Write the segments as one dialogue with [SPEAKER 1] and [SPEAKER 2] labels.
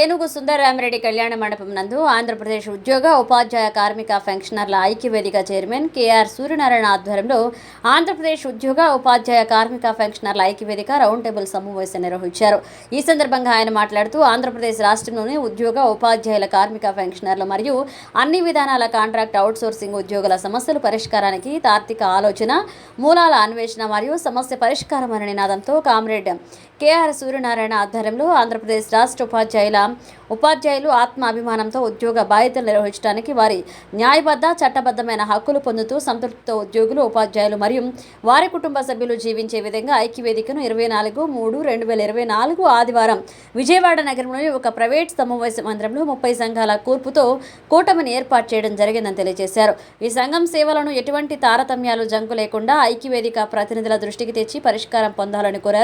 [SPEAKER 1] ఏనుగు సుందరరామిరెడ్డి కళ్యాణ మండపం నందు ఆంధ్రప్రదేశ్ ఉద్యోగ ఉపాధ్యాయ కార్మిక పెన్షనర్ల ఐక్యవేదిక చైర్మన్ కేఆర్ సూర్యనారాయణ ఆధ్వర్యంలో ఆంధ్రప్రదేశ్ ఉద్యోగ ఉపాధ్యాయ కార్మిక పెన్షనర్ల ఐక్యవేదిక రౌండ్ టేబుల్ సమావేశం నిర్వహించారు ఈ సందర్భంగా ఆయన మాట్లాడుతూ ఆంధ్రప్రదేశ్ రాష్ట్రంలోని ఉద్యోగ ఉపాధ్యాయుల కార్మిక పెన్షనర్లు మరియు అన్ని విధానాల కాంట్రాక్ట్ అవుట్సోర్సింగ్ ఉద్యోగుల సమస్యలు పరిష్కారానికి తార్కిక ఆలోచన మూలాల అన్వేషణ మరియు సమస్య పరిష్కారం అనే నినాదంతో కామ్రేడ్ కేఆర్ సూర్యనారాయణ ఆధ్వర్యంలో ఆంధ్రప్రదేశ్ రాష్ట్ర ఉపాధ్యాయుల ఉపాధ్యాయులు అభిమానంతో ఉద్యోగ బాధ్యతలు నిర్వహించడానికి వారి న్యాయబద్ధ చట్టబద్ధమైన హక్కులు పొందుతూ సంతృప్తితో ఉద్యోగులు ఉపాధ్యాయులు మరియు వారి కుటుంబ సభ్యులు జీవించే విధంగా ఐక్యవేదికను ఇరవై నాలుగు మూడు రెండు వేల ఇరవై నాలుగు ఆదివారం విజయవాడ నగరంలోని ఒక ప్రైవేట్ సమావేశ మందిరంలో ముప్పై సంఘాల కూర్పుతో కూటమిని ఏర్పాటు చేయడం జరిగిందని తెలియజేశారు ఈ సంఘం సేవలను ఎటువంటి తారతమ్యాలు జంకు లేకుండా ఐక్యవేదిక ప్రతినిధుల దృష్టికి తెచ్చి పరిష్కారం పొందాలని కోరారు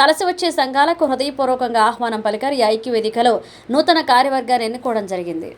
[SPEAKER 1] కలిసి వచ్చే సంఘాలకు హృదయపూర్వకంగా ఆహ్వానం పలికారు ఈ ఐక్యవేదికలో నూతన కార్యవర్గాన్ని ఎన్నుకోవడం జరిగింది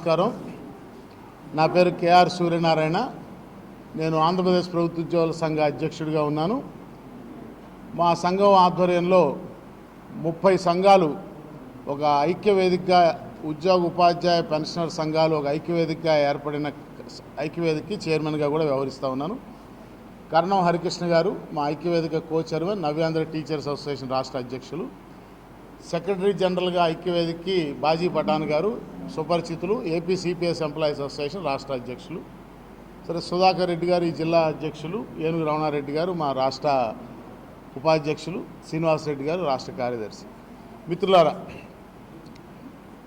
[SPEAKER 2] నమస్కారం నా పేరు కేఆర్ సూర్యనారాయణ నేను ఆంధ్రప్రదేశ్ ప్రభుత్వ ఉద్యోగుల సంఘ అధ్యక్షుడిగా ఉన్నాను మా సంఘం ఆధ్వర్యంలో ముప్పై సంఘాలు ఒక ఐక్యవేదికగా ఉద్యోగ ఉపాధ్యాయ పెన్షనర్ సంఘాలు ఒక ఐక్యవేదికగా ఏర్పడిన ఐక్యవేదికకి చైర్మన్గా కూడా వ్యవహరిస్తూ ఉన్నాను కర్ణం హరికృష్ణ గారు మా ఐక్యవేదిక co chairman Navyandhra teachers association రాష్ట్ర అధ్యక్షులు సెక్రటరీ జనరల్గా ఐక్యవేదికకి బాజీ పఠాన్ గారు సుపరిచితులు ఏపీ సిపిఎస్ ఎంప్లాయీస్ అసోసియేషన్ రాష్ట్ర అధ్యక్షులు సరే సుధాకర్ రెడ్డి గారు ఈ జిల్లా అధ్యక్షులు ఏనుగు రమణారెడ్డి గారు మా రాష్ట్ర ఉపాధ్యక్షులు శ్రీనివాసరెడ్డి గారు రాష్ట్ర కార్యదర్శి మిత్రులారా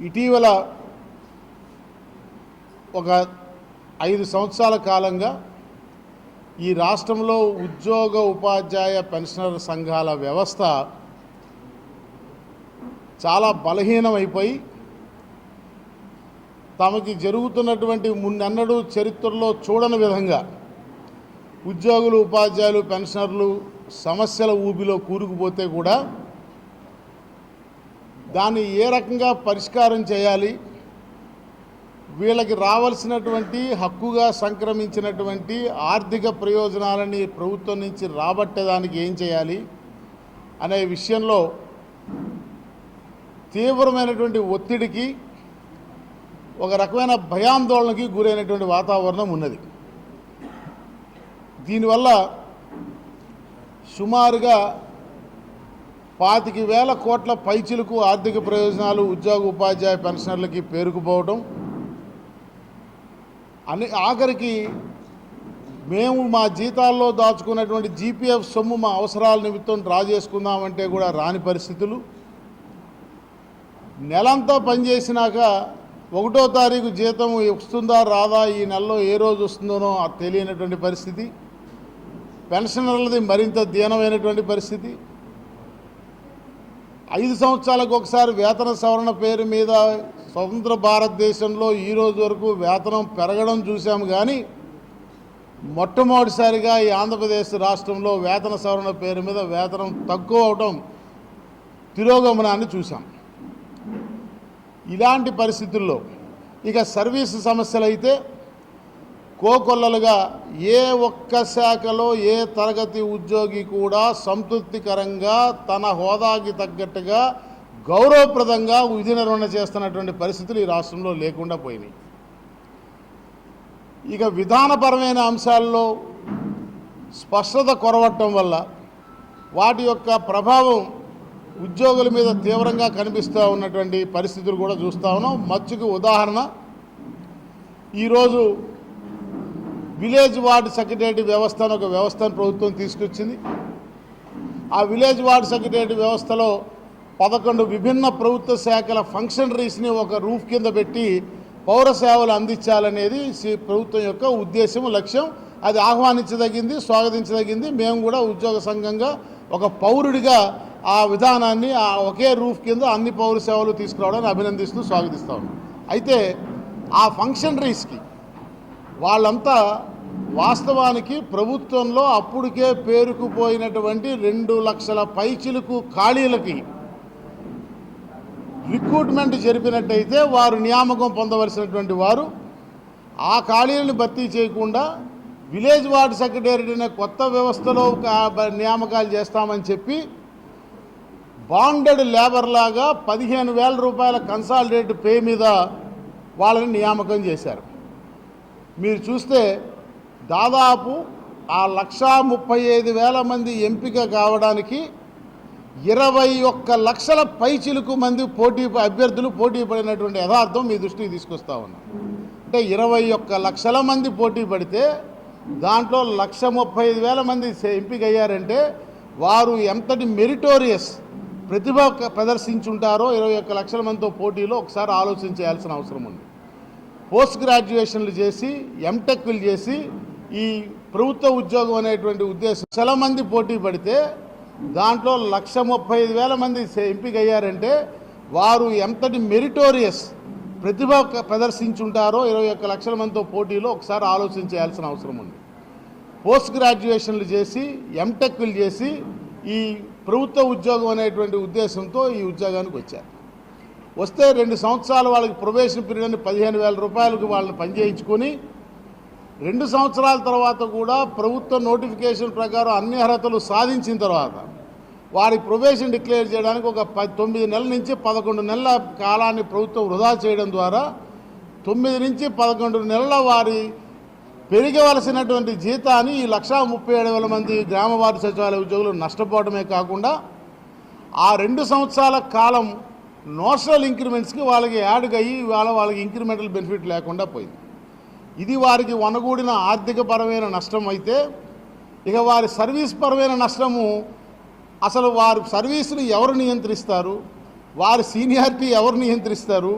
[SPEAKER 2] ఇటీవల ఒక ఐదు సంవత్సరాల కాలంగా ఈ రాష్ట్రంలో ఉద్యోగ ఉపాధ్యాయ పెన్షనర్ సంఘాల వ్యవస్థ చాలా బలహీనమైపోయి తమకి జరుగుతున్నటువంటి మున్నెన్నడూ చరిత్రలో చూడని విధంగా ఉద్యోగులు ఉపాధ్యాయులు పెన్షనర్లు సమస్యల ఊబిలో కూరుకుపోతే కూడా దాన్ని ఏ రకంగా పరిష్కారం చేయాలి వీళ్ళకి రావాల్సినటువంటి హక్కుగా సంక్రమించినటువంటి ఆర్థిక ప్రయోజనాలని ప్రభుత్వం నుంచి రాబట్టేదానికి ఏం చేయాలి అనే విషయంలో తీవ్రమైనటువంటి ఒత్తిడికి ఒక రకమైన భయాందోళనకి గురైనటువంటి వాతావరణం ఉన్నది దీనివల్ల సుమారుగా పాతిక వేల కోట్ల పైచిలకు ఆర్థిక ప్రయోజనాలు ఉద్యోగ ఉపాధ్యాయ పెన్షనర్లకి పేరుకుపోవడం అని ఆఖరికి మేము మా జీతాల్లో దాచుకున్నటువంటి జీపీఎఫ్ సొమ్ము మా అవసరాల నిమిత్తం డ్రా చేసుకుందామంటే కూడా రాని పరిస్థితులు నెలంతా పనిచేసినాక ఒకటో తారీఖు జీతం వస్తుందా రాదా ఈ నెలలో ఏ రోజు వస్తుందోనో తెలియనటువంటి పరిస్థితి పెన్షనర్లది మరింత దీనమైనటువంటి పరిస్థితి ఐదు సంవత్సరాలకు ఒకసారి వేతన సవరణ పేరు మీద స్వతంత్ర భారతదేశంలో ఈ రోజు వరకు వేతనం పెరగడం చూసాము కానీ మొట్టమొదటిసారిగా ఈ ఆంధ్రప్రదేశ్ రాష్ట్రంలో వేతన సవరణ పేరు మీద వేతనం తక్కువ అవడం తిరోగమనాన్ని చూసాం ఇలాంటి పరిస్థితుల్లో ఇక సర్వీస్ సమస్యలు అయితే కోకొల్లలుగా ఏ ఒక్క శాఖలో ఏ తరగతి ఉద్యోగి కూడా సంతృప్తికరంగా తన హోదాకి తగ్గట్టుగా గౌరవప్రదంగా విధి నిర్వహణ చేస్తున్నటువంటి పరిస్థితులు ఈ రాష్ట్రంలో లేకుండా పోయినాయి ఇక విధానపరమైన అంశాల్లో స్పష్టత కొరవటం వల్ల వాటి యొక్క ప్రభావం ఉద్యోగుల మీద తీవ్రంగా కనిపిస్తూ ఉన్నటువంటి పరిస్థితులు కూడా చూస్తూ ఉన్నాం మచ్చుకు ఉదాహరణ ఈరోజు విలేజ్ వార్డు సెక్రటరీ వ్యవస్థ అని ఒక వ్యవస్థను ప్రభుత్వం తీసుకొచ్చింది ఆ విలేజ్ వార్డు సెక్రటరీ వ్యవస్థలో పదకొండు విభిన్న ప్రభుత్వ శాఖల ఫంక్షనరీస్ని ఒక రూఫ్ కింద పెట్టి పౌర సేవలు అందించాలనేది ప్రభుత్వం యొక్క ఉద్దేశం లక్ష్యం అది ఆహ్వానించదగింది స్వాగతించదగింది మేము కూడా ఉద్యోగ సంఘంగా ఒక పౌరుడిగా ఆ విధానాన్ని ఆ ఒకే రూఫ్ కింద అన్ని పౌర సేవలు తీసుకురావడానికి అభినందిస్తూ స్వాగతిస్తా అయితే ఆ ఫంక్షనరీస్కి వాళ్ళంతా వాస్తవానికి ప్రభుత్వంలో అప్పుడికే పేరుకుపోయినటువంటి రెండు లక్షల పైచిలకు ఖాళీలకి రిక్రూట్మెంట్ జరిపినట్టయితే వారు నియామకం పొందవలసినటువంటి వారు ఆ ఖాళీలను భర్తీ చేయకుండా విలేజ్ వార్డు సెక్రటరీ అనే కొత్త వ్యవస్థలో నియామకాలు చేస్తామని చెప్పి బాండెడ్ లేబర్ లాగా పదిహేను వేల రూపాయల కన్సాలిడేట్ పే మీద వాళ్ళని నియామకం చేశారు మీరు చూస్తే దాదాపు ఆ లక్షా ముప్పై ఐదు వేల మంది ఎంపిక కావడానికి ఇరవై ఒక్క లక్షల పైచిలకు మంది పోటీ అభ్యర్థులు పోటీ పడినటువంటి యథార్థం మీ దృష్టికి తీసుకొస్తా ఉన్నాం అంటే ఇరవై ఒక్క లక్షల మంది పోటీ పడితే దాంట్లో లక్ష ముప్పై ఐదు వేల మంది ఎంపిక అయ్యారంటే వారు ఎంతటి మెరిటోరియస్ ప్రతిభ ప్రదర్శించుంటారో ఇరవై ఒక్క లక్షల మందితో పోటీలో ఒకసారి ఆలోచన చేయాల్సిన అవసరం ఉంది పోస్ట్ గ్రాడ్యుయేషన్లు చేసి ఎంటెక్లు చేసి ఈ ప్రభుత్వ ఉద్యోగం అనేటువంటి ఉద్దేశం చాలా మంది పోటీ పడితే దాంట్లో లక్ష ముప్పై వేల మంది ఎంపిక అయ్యారంటే వారు ఎంతటి మెరిటోరియస్ ప్రతిభ ప్రదర్శించుంటారో ఇరవై ఒక్క లక్షల మందితో పోటీలో ఒకసారి ఆలోచన చేయాల్సిన అవసరం ఉంది పోస్ట్ గ్రాడ్యుయేషన్లు చేసి ఎంటెక్లు చేసి ఈ ప్రభుత్వ ఉద్యోగం అనేటువంటి ఉద్దేశంతో ఈ ఉద్యోగానికి వచ్చారు వస్తే రెండు సంవత్సరాలు వాళ్ళకి ప్రొబేషన్ పీరియడ్ అని పదిహేను వేల రూపాయలకు వాళ్ళని పనిచేయించుకొని రెండు సంవత్సరాల తర్వాత కూడా ప్రభుత్వ నోటిఫికేషన్ ప్రకారం అన్ని అర్హతలు సాధించిన తర్వాత వారి ప్రొబేషన్ డిక్లేర్ చేయడానికి ఒక తొమ్మిది నెలల నుంచి పదకొండు నెలల కాలాన్ని ప్రభుత్వం వృధా చేయడం ద్వారా తొమ్మిది నుంచి పదకొండు నెలల వారి పెరిగవలసినటువంటి జీతాన్ని ఈ లక్షా ముప్పై ఏడు వేల మంది గ్రామ వార్డు సచివాలయ ఉద్యోగులు నష్టపోవడమే కాకుండా ఆ రెండు సంవత్సరాల కాలం నోషనల్ ఇంక్రిమెంట్స్కి వాళ్ళకి యాడ్గా అయ్యి వాళ్ళ వాళ్ళకి ఇంక్రిమెంటల్ బెనిఫిట్ లేకుండా పోయింది ఇది వారికి వనగూడిన ఆర్థికపరమైన నష్టం అయితే ఇక వారి సర్వీస్ పరమైన నష్టము అసలు వారి సర్వీస్ని ఎవరు నియంత్రిస్తారు వారి సీనియారిటీ ఎవరు నియంత్రిస్తారు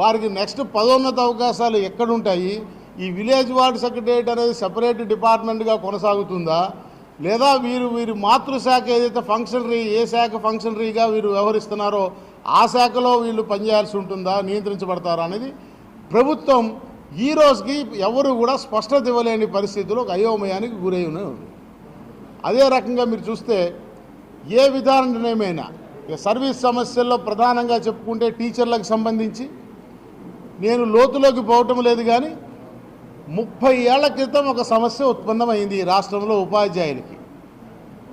[SPEAKER 2] వారికి నెక్స్ట్ పదోన్నత అవకాశాలు ఎక్కడుంటాయి ఈ విలేజ్ వార్డ్ సెక్రటరియట్ అనేది సెపరేట్ డిపార్ట్మెంట్గా కొనసాగుతుందా లేదా వీరు వీరి మాతృశాఖ ఏదైతే ఫంక్షనరీ ఏ శాఖ ఫంక్షనరీగా వీరు వ్యవహరిస్తున్నారో ఆ శాఖలో వీళ్ళు పనిచేయాల్సి ఉంటుందా నియంత్రించబడతారా అనేది ప్రభుత్వం ఈ రోజుకి ఎవరు కూడా స్పష్టత ఇవ్వలేని పరిస్థితిలో ఒక అయోమయానికి గురై ఉంది అదే రకంగా మీరు చూస్తే ఏ విధానమైనా సర్వీస్ సమస్యల్లో ప్రధానంగా చెప్పుకుంటే టీచర్లకు సంబంధించి నేను లోతులోకి పోవటం లేదు కానీ ముప్పై ఏళ్ల క్రితం ఒక సమస్య ఉత్పన్నమైంది ఈ రాష్ట్రంలో ఉపాధ్యాయులకి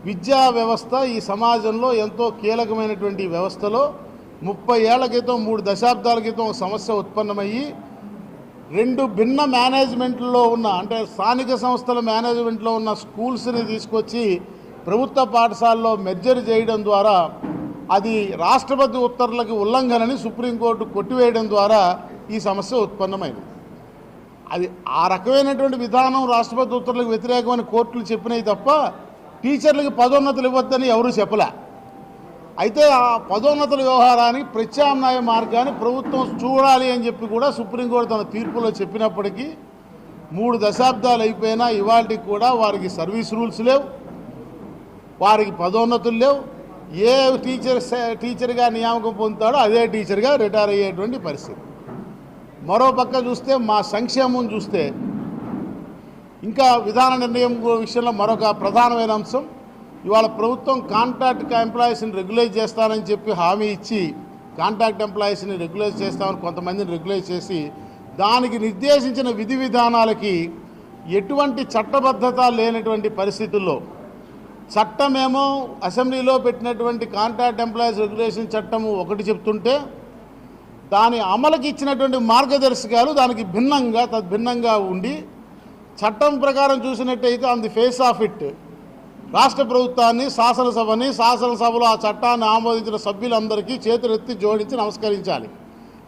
[SPEAKER 2] విద్యా వ్యవస్థ ఈ సమాజంలో ఎంతో కీలకమైనటువంటి వ్యవస్థలో ముప్పై ఏళ్ల క్రితం మూడు దశాబ్దాల క్రితం సమస్య ఉత్పన్నమయ్యి రెండు భిన్న మేనేజ్మెంట్లో ఉన్న అంటే స్థానిక సంస్థల మేనేజ్మెంట్లో ఉన్న స్కూల్స్ని తీసుకొచ్చి ప్రభుత్వ పాఠశాలలో మెర్జర్ చేయడం ద్వారా అది రాష్ట్రపతి ఉత్తర్వులకి ఉల్లంఘనని సుప్రీంకోర్టు కొట్టివేయడం ద్వారా ఈ సమస్య ఉత్పన్నమైంది అది ఆ రకమైనటువంటి విధానం రాష్ట్రపతి ఉత్తర్వులకు వ్యతిరేకమని కోర్టులు చెప్పినాయి తప్ప టీచర్లకు పదోన్నతులు ఇవ్వద్దని ఎవరూ చెప్పలే అయితే ఆ పదోన్నతుల వ్యవహారానికి ప్రత్యామ్నాయ మార్గాన్ని ప్రభుత్వం చూడాలి అని చెప్పి కూడా సుప్రీంకోర్టు తన తీర్పులో చెప్పినప్పటికీ మూడు దశాబ్దాలు అయిపోయినా ఇవాళకి కూడా వారికి సర్వీస్ రూల్స్ లేవు వారికి పదోన్నతులు లేవు ఏ టీచర్ టీచర్గా నియామకం పొందుతాడో అదే టీచర్గా రిటైర్ అయ్యేటువంటి పరిస్థితి మరో పక్క చూస్తే మా సంక్షేమం చూస్తే ఇంకా విధాన నిర్ణయం విషయంలో మరొక ప్రధానమైన అంశం ఇవాళ ప్రభుత్వం కాంట్రాక్ట్ ఎంప్లాయీస్ని రెగ్యులైజ్ చేస్తానని చెప్పి హామీ ఇచ్చి కాంట్రాక్ట్ ఎంప్లాయీస్ని రెగ్యులైజ్ చేస్తామని కొంతమందిని రెగ్యులైజ్ చేసి దానికి నిర్దేశించిన విధి విధానాలకి ఎటువంటి చట్టబద్ధత లేనటువంటి పరిస్థితుల్లో చట్టమేమో అసెంబ్లీలో పెట్టినటువంటి కాంట్రాక్ట్ ఎంప్లాయీస్ రెగ్యులేషన్ చట్టము ఒకటి చెప్తుంటే దాని అమలుకి ఇచ్చినటువంటి మార్గదర్శకాలు దానికి భిన్నంగా తద్భిన్నంగా ఉండి చట్టం ప్రకారం చూసినట్టయితే on the face of it రాష్ట్ర ప్రభుత్వాన్ని శాసనసభని శాసనసభలో ఆ చట్టాన్ని ఆమోదించిన సభ్యులందరికీ చేతులెత్తి జోడించి నమస్కరించాలి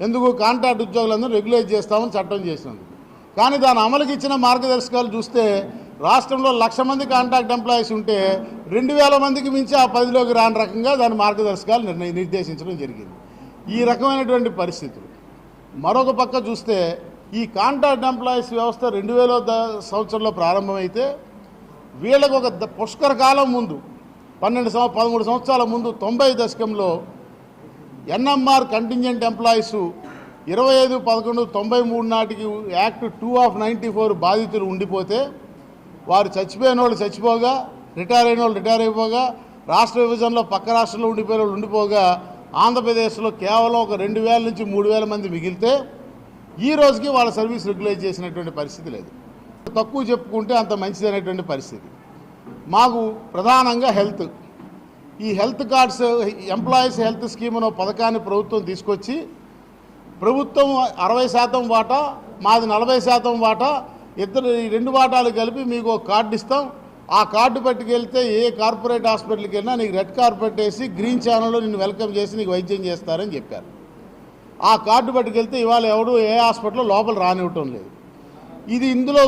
[SPEAKER 2] ఎందుకు కాంట్రాక్ట్ ఉద్యోగులందరూ రెగ్యులేట్ చేస్తామని చట్టం చేసినందుకు కానీ దాని అమలుకి ఇచ్చిన మార్గదర్శకాలు చూస్తే రాష్ట్రంలో లక్ష మంది కాంట్రాక్ట్ ఎంప్లాయీస్ ఉంటే రెండు మందికి మించి ఆ పదిలోకి రాని రకంగా దాని మార్గదర్శకాలు నిర్ణయం నిర్దేశించడం జరిగింది ఈ రకమైనటువంటి పరిస్థితులు మరొక పక్క చూస్తే ఈ కాంట్రాక్ట్ ఎంప్లాయీస్ వ్యవస్థ రెండు వేల సంవత్సరంలో ప్రారంభమైతే వీళ్ళకు ఒక పుష్కర కాలం ముందు పన్నెండు సంవ పదమూడు సంవత్సరాల ముందు తొంభై దశకంలో ఎన్ఎంఆర్ కంటింజెంట్ ఎంప్లాయీసు ఇరవై ఐదు పదకొండు తొంభై మూడు నాటికి act two of ninety four బాధితులు ఉండిపోతే వారు చచ్చిపోయిన వాళ్ళు చచ్చిపోగా రిటైర్ అయిన వాళ్ళు రిటైర్ అయిపోగా రాష్ట్ర విభజనలో పక్క రాష్ట్రంలో ఉండిపోయిన వాళ్ళు ఉండిపోగా ఆంధ్రప్రదేశ్లో కేవలం ఒక రెండు వేల నుంచి మూడు వేల మంది మిగిలితే ఈ రోజుకి వాళ్ళ సర్వీస్ రెగ్యులైజ్ చేసినటువంటి పరిస్థితి లేదు తక్కువ చెప్పుకుంటే అంత మంచిది అనేటువంటి పరిస్థితి మాకు ప్రధానంగా హెల్త్ ఈ health cards employees health scheme అనే పథకాన్ని ప్రభుత్వం తీసుకొచ్చి ప్రభుత్వం అరవై శాతం వాటా మాది నలభై శాతం వాటా ఇద్దరు రెండు వాటాలు కలిపి మీకు ఒక కార్డు ఇస్తాం ఆ కార్డు పట్టుకెళ్తే ఏ కార్పొరేట్ హాస్పిటల్కి వెళ్ళినా నీకు రెడ్ కార్పెట్ వేసి గ్రీన్ ఛానల్లో నేను వెల్కమ్ చేసి నీకు వైద్యం చేస్తారని చెప్పారు ఆ కార్డు పట్టుకెళ్తే ఇవాళ ఎవడు ఏ హాస్పిటల్లో లోపల రానివ్వటం లేదు ఇది ఇందులో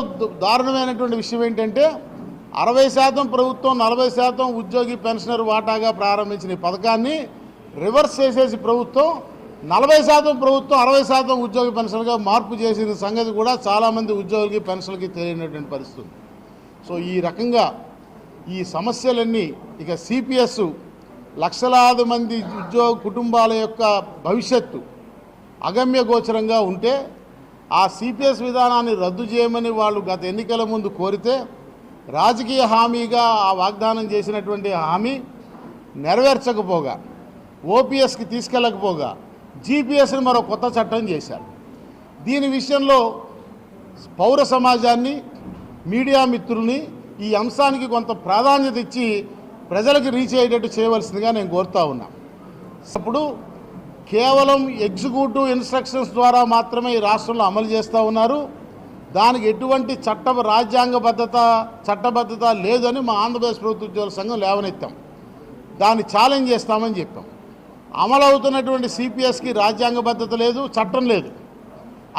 [SPEAKER 2] దారుణమైనటువంటి విషయం ఏంటంటే అరవై శాతం ప్రభుత్వం నలభై శాతం ఉద్యోగి పెన్షనర్ వాటాగా ప్రారంభించిన ఈ పథకాన్ని రివర్స్ చేసేసి ప్రభుత్వం నలభై శాతం ప్రభుత్వం అరవై శాతం ఉద్యోగి పెన్షన్గా మార్పు చేసిన సంగతి కూడా చాలామంది ఉద్యోగులకి పెన్షన్లకి తెలియనటువంటి పరిస్థితి సో ఈ రకంగా ఈ సమస్యలన్నీ ఇక సిపిఎస్ లక్షలాది మంది ఉద్యోగ కుటుంబాల యొక్క భవిష్యత్తు అగమ్య గోచరంగా ఉంటే ఆ సిపిఎస్ విధానాన్ని రద్దు చేయమని వాళ్ళు గత ఎన్నికల ముందు కోరితే రాజకీయ హామీగా ఆ వాగ్దానం చేసినటువంటి హామీ నెరవేర్చకపోగా ఓపీఎస్కి తీసుకెళ్ళకపోగా జీపీఎస్ని మరో కొత్త చట్టం చేశారు దీని విషయంలో పౌర సమాజాన్ని మీడియా మిత్రుల్ని ఈ అంశానికి కొంత ప్రాధాన్యత ఇచ్చి ప్రజలకు రీచ్ అయ్యేటట్టు చేయవలసిందిగా నేను కోరుతా ఉన్నా అప్పుడు కేవలం ఎగ్జిక్యూటివ్ ఇన్స్ట్రక్షన్స్ ద్వారా మాత్రమే ఈ రాష్ట్రంలో అమలు చేస్తూ ఉన్నారు దానికి ఎటువంటి చట్ట రాజ్యాంగబద్ధత చట్టబద్ధత లేదని మా ఆంధ్రప్రదేశ్ ప్రభుత్వ ఉద్యోగుల సంఘం లేవనెత్తాం దాన్ని ఛాలెంజ్ చేస్తామని చెప్పాం అమలు అవుతున్నటువంటి సిపిఎస్కి రాజ్యాంగబద్ధత లేదు చట్టం లేదు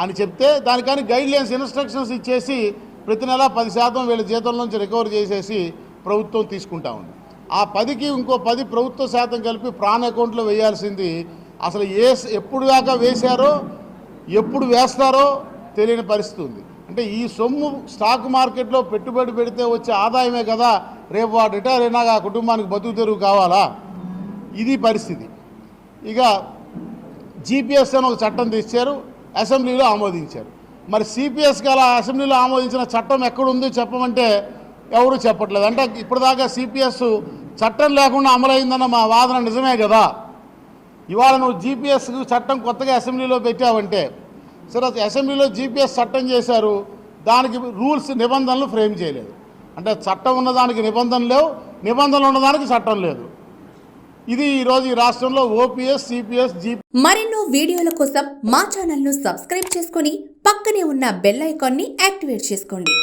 [SPEAKER 2] అని చెప్తే దానికని గైడ్లైన్స్ ఇన్స్ట్రక్షన్స్ ఇచ్చేసి ప్రతి నెల పది శాతం వీళ్ళ జీతం నుంచి రికవర్ చేసేసి ప్రభుత్వం తీసుకుంటా ఉంది ఆ పదికి ఇంకో పది ప్రభుత్వ శాతం కలిపి ప్రాణ అకౌంట్లో వేయాల్సింది అసలు ఏ ఎప్పుడు దాకా వేశారో ఎప్పుడు వేస్తారో తెలియని పరిస్థితి ఉంది అంటే ఈ సొమ్ము స్టాక్ మార్కెట్లో పెట్టుబడి పెడితే వచ్చే ఆదాయమే కదా రేపు వాడు రిటైర్ అయినాక ఆ కుటుంబానికి బతుకు తెరువు కావాలా ఇది పరిస్థితి ఇక జీపీఎస్ అని ఒక చట్టం తెచ్చారు అసెంబ్లీలో ఆమోదించారు మరి సిపిఎస్ గల అసెంబ్లీలో ఆమోదించిన చట్టం ఎక్కడుంది చెప్పమంటే ఎవరు చెప్పట్లేదు అంటే ఇప్పటిదాకా సిపిఎస్ చట్టం లేకుండా అమలైందన్న మా వాదన నిజమే కదా ఇవాళ నువ్వు జీపీఎస్ చట్టం కొత్తగా అసెంబ్లీలో పెట్టావంటే సరే అసెంబ్లీలో జీపీఎస్ చట్టం చేశారు దానికి రూల్స్ నిబంధనలు ఫ్రేమ్ చేయలేదు అంటే చట్టం ఉన్నదానికి నిబంధనలు లేవు నిబంధనలు ఉన్నదానికి చట్టం లేదు ఇది ఈరోజు ఈ రాష్ట్రంలో ఓపీఎస్ సిపిఎస్ జీపీ
[SPEAKER 1] మరెన్నో వీడియోల కోసం మా ను సబ్స్క్రైబ్ చేసుకుని పక్కనే ఉన్న బెల్ ని యాక్టివేట్ చేసుకోండి